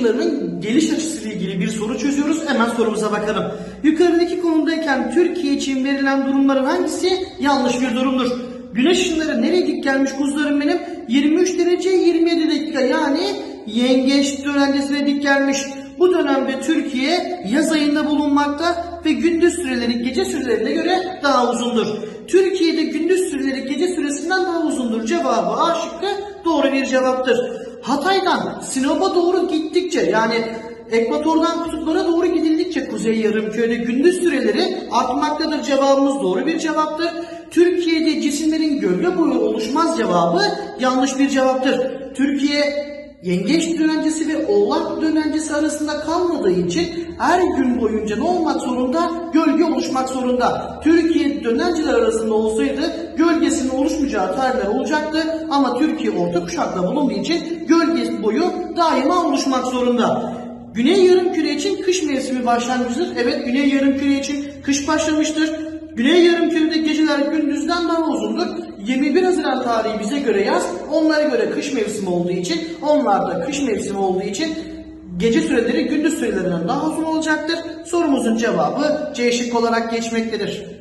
ışınlarının geliş açısıyla ilgili bir soru çözüyoruz. Hemen sorumuza bakalım. Yukarıdaki konumdayken Türkiye için verilen durumların hangisi yanlış bir durumdur? Güneş ışınları nereye dik gelmiş kuzularım benim? 23 derece 27 dakika yani yengeç dönencesine dik gelmiş. Bu dönemde Türkiye yaz ayında bulunmakta ve gündüz süreleri gece sürelerine göre daha uzundur. Türkiye'de gündüz süreleri gece süresinden daha uzundur. Cevabı A şıkkı doğru bir cevaptır. Hatay'dan Sinop'a doğru gittikçe yani ekvatordan kutuplara doğru gidildikçe Kuzey Yarımköy'de gündüz süreleri artmaktadır. Cevabımız doğru bir cevaptır. Türkiye'de cisimlerin gölge boyu oluşmaz cevabı yanlış bir cevaptır. Türkiye Yengeç dönencesi ve oğlak dönencesi arasında kalmadığı için her gün boyunca ne olmak zorunda? Gölge oluşmak zorunda. Türkiye dönenceler arasında olsaydı gölgesinin oluşmayacağı tarihler olacaktı ama Türkiye orta kuşakta bulunduğu için gölge boyu daima oluşmak zorunda. Güney yarımküre için kış mevsimi başlangıçtır. Evet güney yarımküre için kış başlamıştır. Güney yarımkürede geceler gündüzden daha uzundur. 21 Haziran tarihi bize göre yaz, onlara göre kış mevsimi olduğu için, onlarda kış mevsimi olduğu için gece süreleri gündüz sürelerinden daha uzun olacaktır. Sorumuzun cevabı C şıkkı olarak geçmektedir.